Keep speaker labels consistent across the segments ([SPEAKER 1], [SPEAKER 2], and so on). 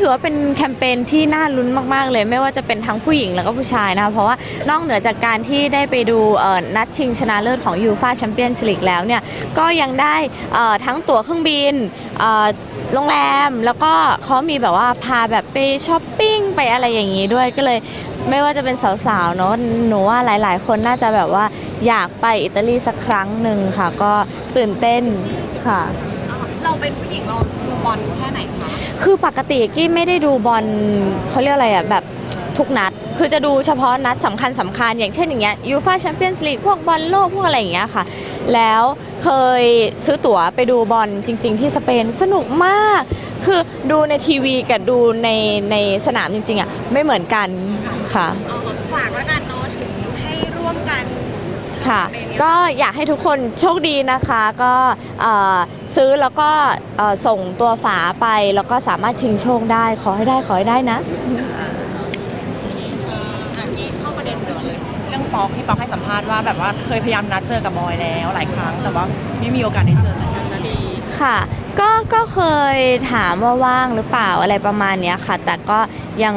[SPEAKER 1] ถือว่าเป็นแคมเปญที่น่าลุ้นมาก ๆ เลย ไม่ว่าจะเป็นทั้งผู้หญิงแล้วก็ผู้ชายนะคะเพราะว่านอกเหนือจากการที่ได้ไปดูนัดชิงชนะเลิศของยูฟาแชมเปี้ยนส์ลีกแล้วเนี่ยก็ยังได้ทั้งตั๋วเครื่องบินโรงแรมแล้วก็เขามีแบบว่าพาแบบไปช้อปปิ้งไปอะไรอย่างนี้ด้วยก็เลยไม่ว่าจะเป็นสาวๆเนอะหนูว่าหลาย ๆ คนน่าจะแบบว่าอยากไปอิตาลีสักครั้งหนึ่งค่ะ ก็ตื่นเต้นค่ะ
[SPEAKER 2] เราเป็นผู้หญิงเรา บอลแค่ไหนคะ
[SPEAKER 1] คือปกติกี้ไม่ได้ดูบอลเขาเรียกอะไรอะแบบทุกนัด คือจะดูเฉพาะนัดสำคัญสำคัญอย่างเช่นอย่างเงี้ยยูฟาแชมเปี้ยนส์ลีกพวกบอลโลกพวกอะไรอย่างเงี้ยค่ะ แล้วเคยซื้อตั๋วไปดูบอลจริง ๆ ที่สเปนสนุกมาก คือดูในทีวีกับดูในในสนามจริงๆอะไม่เหมือนกันค่ะ
[SPEAKER 2] เอาฝากแล้วกันเนาะถึงให้ร่วมกัน
[SPEAKER 1] ค่ะ ก็อยากให้ทุกคนโชคดีนะคะ ก็เอ่อซื้อแล้วก็เอ่อส่งตัวฝาไปแล้วก็สามารถชิงโชคได้ ขอให้ได้ขอให้ได้นะ
[SPEAKER 3] อันนี้เข้าประเด็นเดียวเลย เรื่องป๊อกที่ป๊อกให้สัมภาษณ์ว่าแบบว่าเคยพยายามนัดเจอกับบอยแล้วหลายครั้ง แต่ว่าไม่มีโอกาสได้เจอสักครั้งนะดี
[SPEAKER 1] ค่ะ ก็ ก็เคยถามว่าว่างหรือเปล่าอะไรประมาณเนี้ยค่ะ แต่ก็ยัง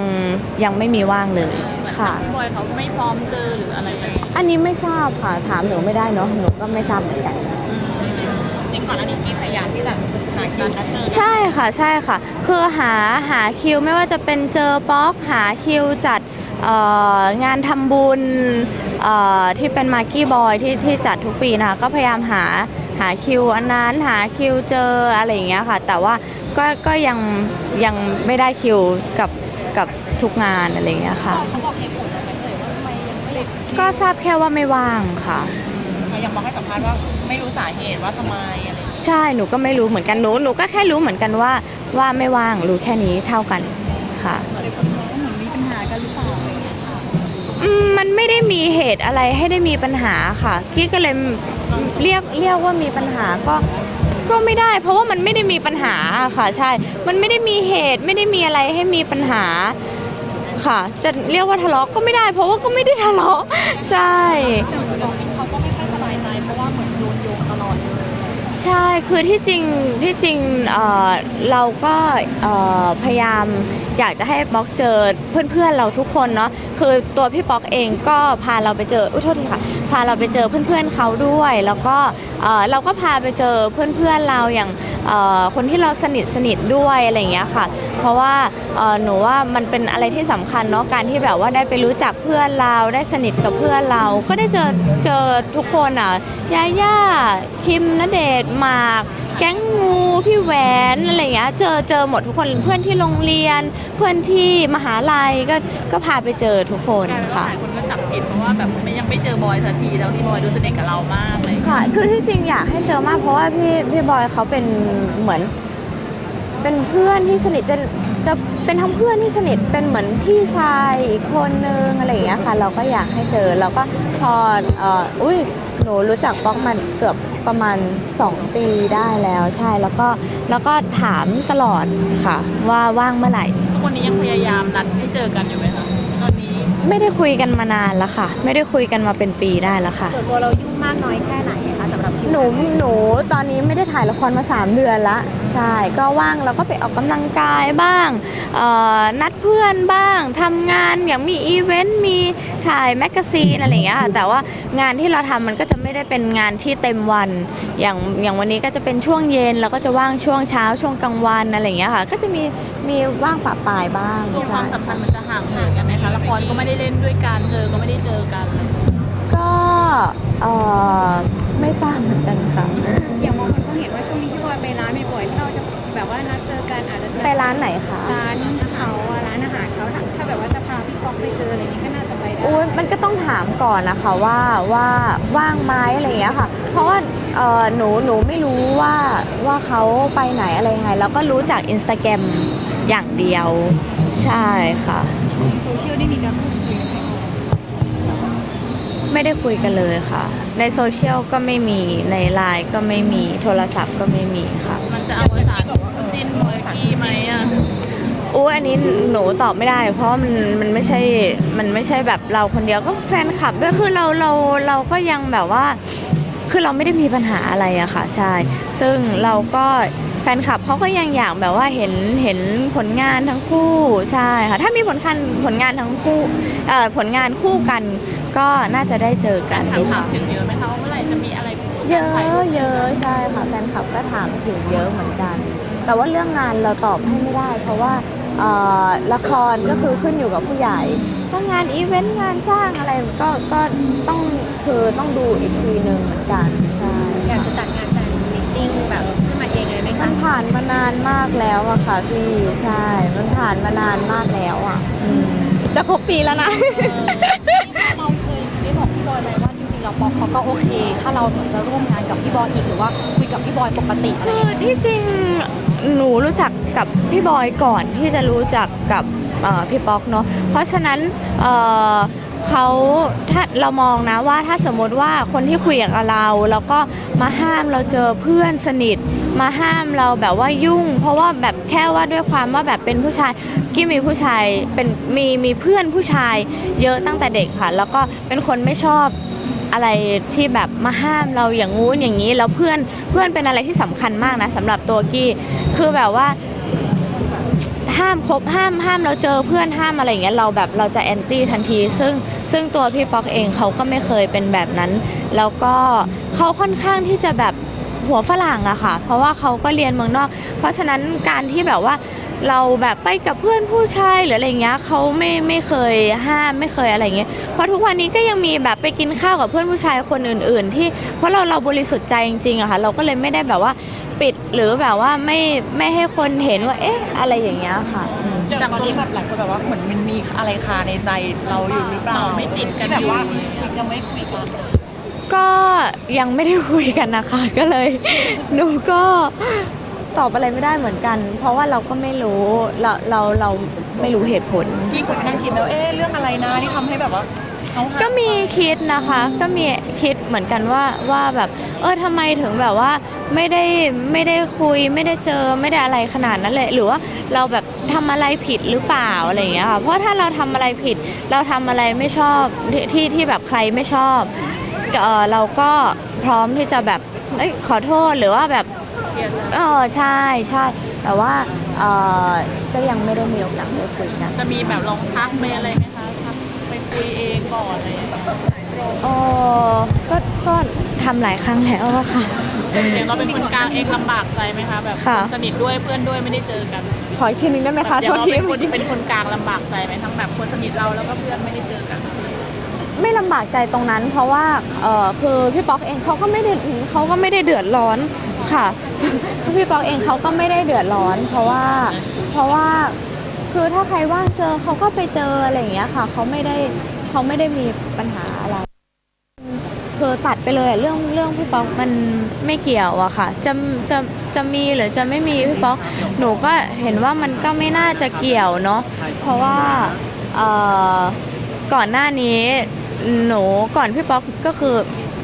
[SPEAKER 1] ยังไม่มีว่างเลย ค่ะ
[SPEAKER 3] พี่บอยเขาไม่พร้อมเจอหรืออะไรเลย
[SPEAKER 1] อันนี้ไม่ทราบค่ะ ถามหนูไม่ได้เนาะ หนูก็ไม่ทราบเหมือนกัน
[SPEAKER 3] จริงก่อนอันนี้พี่พยายามที่จะหาคิวนัดเจอ
[SPEAKER 1] ใช่ค่ะ ใช่ค่ะ คือหาหาคิวไม่ว่าจะเป็นเจอป๊อก หาคิวจัดเอ่องานทำบุญเอ่อที่เป็นมาร์กี้บอยที่ที่จัดทุกปีนะคะก็พยายามหาหาคิวอันนั้นหาคิวเจออะไรอย่างเงี้ยค่ะ แต่ว่าก็ก็ยังยังไม่ได้คิวกับกับ ทุกงานอะไรอย่างเงี้ยค่ะ
[SPEAKER 3] เขาบอกเหตุผลอะไรไหมเอ่ยว่าทำไมยังไม่ได้
[SPEAKER 1] ก็ทราบแค่ว่าไม่ว่างค่ะ
[SPEAKER 3] เขายังบอกให้สัมภาษณ์ว่าไม่รู้สาเหตุว่าทำไมอะไรอย่างเงี้ย
[SPEAKER 1] ใช่หนูก็ไม่รู้เหมือนกันหนูหนูก็แค่รู้เหมือนกันว่าว่าไม่ว่างรู้แค่นี้เท่ากันค่ะ
[SPEAKER 2] มีปัญหากันหรือเปล่าอะไรเงี้ยค่ะ
[SPEAKER 1] อืมมันไม่ได้มีเหตุอะไรให้ได้มีปัญหาค่ะกี้ก็เลยเรียกเรียกว่ามีปัญหาก็ก็ไม่ได้ เพราะว่ามันไม่ได้มีปัญหาค่ะ ใช่ มันไม่ได้มีเหตุไม่ได้มีอะไรให้มีปัญหา ค่ะ จะเรียกว่าทะเลาะก็ไม่ได้ เพราะว่าก็ไม่ได้ทะเลาะใช่
[SPEAKER 3] เขาก็ไม่ค่อยสบายใจเพราะว่าเหมือนโดนโยงตลอดเลย
[SPEAKER 1] ใช่คือที่จริงที่จริงเอ่อเราก็เอ่อพยายาม อยากจะให้ป๊อกเจอเพื่อนๆเราทุกคนเนาะคือตัวพี่ป๊อกเองก็พาเราไปเจออุ้ยโทษทีค่ะพาเราไปเจอเพื่อนๆเขาด้วย แล้วก็เออเราก็พาไปเจอเพื่อนๆเราอย่างคนที่เราสนิทสนิทด้วยอะไรอย่างเงี้ยค่ะ เพราะว่าหนูว่ามันเป็นอะไรที่สำคัญเนาะการที่แบบว่าได้ไปรู้จักเพื่อนเราได้สนิทกับเพื่อนเรา ก็ได้เจอเจอทุกคนอะยาย่าคิมณเดชน์หมาก แก๊งงูพี่แหวนอะไรอย่างเงี้ยเจอเจอหมดทุกคนเพื่อนที่โรงเรียน เพื่อนที่มหาลัยก็ก็พาไปเจอทุกคน
[SPEAKER 3] กลายเป็นว่า
[SPEAKER 1] ค่ะ
[SPEAKER 3] หลายคนก็จับผิดเพราะว่าแบบไม่ยังไม่เจอบอยสักทีแล้วที่บอยดูสนิทกับเรามากเลย
[SPEAKER 1] ค่ะ คือที่จริงอยากให้เจอมากเพราะว่าพี่พี่บอยเขาเป็นเหมือน เป็นเพื่อนที่สนิทจะจะเป็นทั้งเพื่อนที่สนิทเป็นเหมือนพี่ชายอีกคนนึงอะไรอย่างเงี้ยค่ะ เราก็อยากให้เจอแล้วก็พอเอ่ออุ้ย หนูรู้จักป๊อกมันเกือบประมาณ 2 ปีได้แล้วใช่แล้วก็แล้วก็ถามตลอดค่ะ ว่าว่างเมื่อไหร่
[SPEAKER 3] ทุกวันนี้ยังพยายามนัดให้เจอกันอยู่ไหมคะตอนนี้
[SPEAKER 1] ไม่ได้คุยกันมานานแล้วค่ะ ไม่ได้คุยกันมาเป็นปีได้แล้วค่ะ
[SPEAKER 2] ส่วนตัวเรายุ่งมากน้อยแค่ไหนคะสำหรับคิว
[SPEAKER 1] หนูหนูตอนนี้ไม่ได้ถ่ายละครมา 3 เดือนละใช่ก็ว่างเราก็ไปออกกำลังกายบ้างเอ่อนัดเพื่อนบ้างทำงานอย่างมีอีเวนต์มีถ่ายแมกกาซีนอะไรอย่างเงี้ยค่ะแต่ว่างานที่เราทำมันก็จะไม่ได้เป็นงานที่เต็มวัน อย่างอย่างวันนี้ก็จะเป็นช่วงเย็นแล้วก็จะว่างช่วงเช้าช่วงกลางวันอะไรอย่างเงี้ยค่ะ ก็จะมีมีว่างปะปายบ้าง
[SPEAKER 3] ตัวความ
[SPEAKER 1] ใช่
[SPEAKER 3] สัมพันธ์มันจะห่างเหินกันไหมคะละครก็ไม่ได้เล่นด้วยกันเจอก็ไม่ได้เจอกันอะไรอย่างเงี้ย
[SPEAKER 1] ก็เอ่อ ไม่ทราบเหมือนกันค่ะ
[SPEAKER 2] อย่างบางคนเขาเห็นว่าช่วงนี้พี่บอยไปร้านบ่อยๆที่เราจะแบบว่านัดเจอกันอาจจะ
[SPEAKER 1] ไปร้านไหนคะ
[SPEAKER 2] ร้านเขาอะร้านอาหารเขาถ้าถ้าแบบว่าจะพาพี่ป๊อกไปเจออะไรอย่างนี้ก็น่าจะไปได้
[SPEAKER 1] อุ้ยมันก็ต้องถามก่อนนะคะว่าว่าว่างไหมอะไรอย่างเงี้ยค่ะ เพราะว่าเอ่อหนูหนูไม่รู้ว่าว่าเขาไปไหนอะไรยังไง แล้วก็รู้จากอินสตาแกรมอย่างเดียว ใช่ค่ะ
[SPEAKER 2] โซเชียลได้มีการพูดคุยกันไหม
[SPEAKER 1] ไม่ได้คุยกันเลยค่ะ ในโซเชียลก็ไม่มีในไลน์ก็ไม่มีโทรศัพท์ก็ไม่มีค่ะ
[SPEAKER 3] มันจะเอาภาษานจิ้นบอยกี้ไหมอะ
[SPEAKER 1] อุ้ยอันนี้หนูตอบไม่ได้ เพราะมันมันไม่ใช่มันไม่ใช่แบบเราคนเดียวก็แฟนคลับด้วยคือเราเราเราก็ยังแบบว่า คือเราไม่ได้มีปัญหาอะไรอะค่ะใช่ซึ่งเราก็ แฟนคลับเขาก็ยังอยากแบบว่าเห็นเห็นผลงานทั้งคู่ใช่ค่ะถ้ามีผลงานผลงานทั้งคู่เอ่อผลงานคู่กันก็น่าจะได้เจอกัน
[SPEAKER 3] ถาม
[SPEAKER 1] ค่ะ
[SPEAKER 3] ถามถึงเยอะไหมคะว่าเมื่อไหร่จะมีอะไร
[SPEAKER 1] เยอะเยอะใช่ค่ะแฟนคลับก็ถามถึงเยอะเหมือนกัน แต่ว่าเรื่องงานเราตอบให้ไม่ได้ เพราะว่าเอ่อละครก็คือขึ้นอยู่กับผู้ใหญ่ถ้างานอีเวนต์งานจ้างอะไรก็ก็ต้องคือต้องดูอีกทีหนึ่งเหมือนกันใช่
[SPEAKER 2] อยากจะจัดงานแฟนมิทติ้งแบบขึ้น มาเองเลยไหม
[SPEAKER 1] มั
[SPEAKER 2] คะ
[SPEAKER 1] นผ่านมานานมากแล้วอะค่ะพี่ใช่ มันผ่านมานานมากแล้วอะอืมจะครบปีแล้วนะ
[SPEAKER 3] เราเคยได้บอกพี่บอยไหมว่าจริงๆเราป๊อกเขาก็โอเค ถ้าเราจะร่วมงานกับพี่บอยอีกหรือว่าคุยกับพี่บอยปกติอะไร
[SPEAKER 1] คื
[SPEAKER 3] อย่าง
[SPEAKER 1] อ
[SPEAKER 3] เงี้ย
[SPEAKER 1] ที่จริงหนูรู้จักกับพี่บอยก่อนที่จะรู้จักกับเอ่อพี่ป๊อกเนาะเพราะฉะนั้นเอ่อ เขาถ้าเรามองนะว่าถ้าสมมติว่าคนที่คุยกับเราแล้วก็มาห้ามเราเจอเพื่อนสนิท มาห้ามเราแบบว่ายุ่ง เพราะว่าแบบแค่ว่าด้วยความว่าแบบเป็นผู้ชายกี้มีผู้ชายเป็นมีมีเพื่อนผู้ชายเยอะตั้งแต่เด็กค่ะ แล้วก็เป็นคนไม่ชอบอะไรที่แบบมาห้ามเราอย่างงู้นอย่างนี้แล้วเพื่อนเพื่อนเป็นอะไรที่สำคัญมากนะสำหรับตัวกี้คือแบบว่า ห้ามคบห้ามห้ามเราเจอเพื่อนห้ามอะไรอย่างเงี้ยเราแบบเราจะแอนตี้ทันที ซึ่งซึ่งตัวพี่ป๊อกเองเขาก็ไม่เคยเป็นแบบนั้น แล้วก็เขาค่อนข้างที่จะแบบหัวฝรั่งอะค่ะ เพราะว่าเขาก็เรียนเมืองนอก เพราะฉะนั้นการที่แบบว่าเราแบบไปกับเพื่อนผู้ชายหรืออะไรเงี้ยเขาไม่ไม่เคยห้ามไม่เคยอะไรเงี้ยเพราะทุกวันนี้ก็ยังมีแบบไปกินข้าวกับเพื่อนผู้ชายคนอื่น ๆ ที่เพราะเราเราบริสุทธิ์ใจจริงๆอะค่ะเราก็เลยไม่ได้แบบว่า ปิดหรือแบบว่าไม่ไม่ให้คนเห็นว่า เอ๊ะ อะไรอย่างเงี้ยค่ะอืม
[SPEAKER 3] จากตอนนี้แบบหลายคนแบบว่าเหมือนมันมีอะไรคาในใจเราอยู่หรือเปล่าไม่ติดกันแบบว่ายังไม่คุยกัน
[SPEAKER 1] ก็ยังไม่ได้คุยกันนะคะ ก็เลย หนูก็ตอบอะไรไม่ได้เหมือนกัน เพราะว่าเราก็ไม่รู้เราเราเราไม่รู้เหตุผล
[SPEAKER 3] พี่คนนั่งคิดแล้วเอ๊ะเรื่องอะไรนะที่ทำให้แบบว่าเขาห่าง
[SPEAKER 1] ก็มีคิดนะคะ ก็มีคิดเหมือนกันว่าว่าแบบ เออทำไมถึงแบบว่า ไม่ได้ไม่ได้คุยไม่ได้เจอไม่ได้อะไรขนาดนั้นเลย หรือว่าเราแบบทำอะไรผิดหรือเปล่าอะไรอย่างเงี้ยค่ะเพราะถ้าเราทำอะไรผิด เราทำอะไรไม่ชอบที่ที่ที่แบบใครไม่ชอบเออเราก็พร้อมที่จะแบบเอ้ยขอโทษหรือว่าแบบ
[SPEAKER 3] เครียดนะ
[SPEAKER 1] เออใช่ใช่แต่ว่าเออก็ยังไม่ได้มีโอกาสได้คุยกัน
[SPEAKER 3] จะมีแบบลองทักไปอะไรไหมคะทักไปคุยเองก่อนอะไรอย่างเงี้ย
[SPEAKER 1] เออก็ก็ทำหลายครั้งแล้วอะค่ะ
[SPEAKER 3] เองเราเป็นคนกลางเองลำบากใจไหมคะแบบ
[SPEAKER 1] ค่ะ
[SPEAKER 3] สนิทด้วยเพื่อนด้วยไม่ได้เจอกัน
[SPEAKER 1] ขออีกทีนึงได้ไหมคะ
[SPEAKER 3] เดี๋
[SPEAKER 1] โท
[SPEAKER 3] ยว
[SPEAKER 1] ษ
[SPEAKER 3] เรา
[SPEAKER 1] ที
[SPEAKER 3] เป็นคนที่เป็นคนกลางลำบากใจไหมทั้งแบบคนสนิทเราแล้วก็เพื่อนไม่ได้เจอกัน
[SPEAKER 1] ไม่ลำบากใจตรงนั้น เพราะว่าเออคือพี่ป๊อกเองเขาก็ไม่ได้เขาก็ไม่ได้เดือดร้อนค่ะพี่ป๊อกเองเขาก็ไม่ได้เดือดร้อน เพราะว่า เพราะว่าคือถ้าใครว่างเจอเขาก็ไปเจออะไรอย่างเงี้ยค่ะเขาไม่ได้เขาไม่ได้มีปัญหาอะไร คือตัดไปเลยอะเรื่องเรื่องพี่ป๊อกมันไม่เกี่ยวอะค่ะจะจะจะมีหรือจะไม่มีพี่ป๊อกหนูก็เห็นว่ามันก็ไม่น่าจะเกี่ยวเนาะเพราะว่าก่อนหน้านี้หนูก่อนพี่ป๊อกก็คือ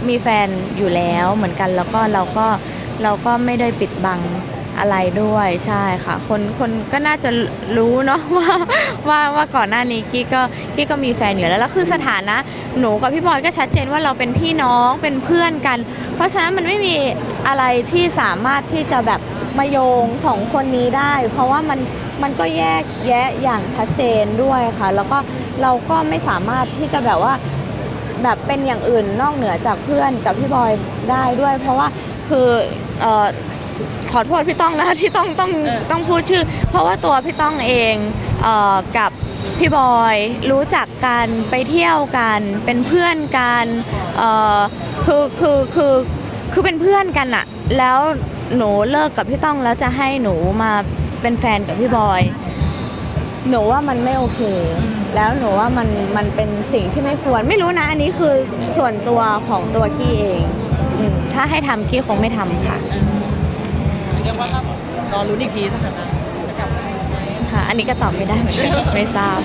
[SPEAKER 1] มีแฟนอยู่แล้วเหมือนกันแล้วก็เราก็เราก็ไม่ได้ปิดบัง อะไรด้วยใช่ค่ะ คนคนก็น่าจะรู้เนาะว่าว่าว่าก่อนหน้านี้กี้ก็กี้ก็มีแฟนอยู่แล้วแล้วคือสถานะหนูกับพี่บอยก็ชัดเจนว่าเราเป็นพี่น้องเป็นเพื่อนกัน เพราะฉะนั้นมันไม่มีอะไรที่สามารถที่จะแบบมาโยงสองคนนี้ได้ เพราะว่ามันมันก็แยกแยะอย่างชัดเจนด้วยค่ะ แล้วก็เราก็ไม่สามารถที่จะแบบว่าแบบเป็นอย่างอื่นนอกเหนือจากเพื่อนกับพี่บอยได้ด้วย เพราะว่าคือเอ่อ ขอโทษพี่ต้องนะที่ต้องต้องต้องพูดชื่อ เพราะว่าตัวพี่ต้องเองเอ่อกับพี่บอยรู้จักกันไปเที่ยวกันเป็นเพื่อนกันเอ่อคือคือคือคือเป็นเพื่อนกันอะแล้วหนูเลิกกับพี่ต้องแล้วจะให้หนูมาเป็นแฟนกับพี่บอย หนูว่ามันไม่โอเค แล้วหนูว่ามันมันเป็นสิ่งที่ไม่ควร ไม่รู้นะอันนี้คือส่วนตัวของตัวกี้เองอืมถ้าให้ทำกี้คงไม่ทำค่ะ
[SPEAKER 3] เรียกว่าถ้ารอรู้นอีกทีสถานะจะกลับมาไหม
[SPEAKER 1] ค่ะ อันนี้ก็ตอบไม่ได้เหมือนกันไม่ทราบ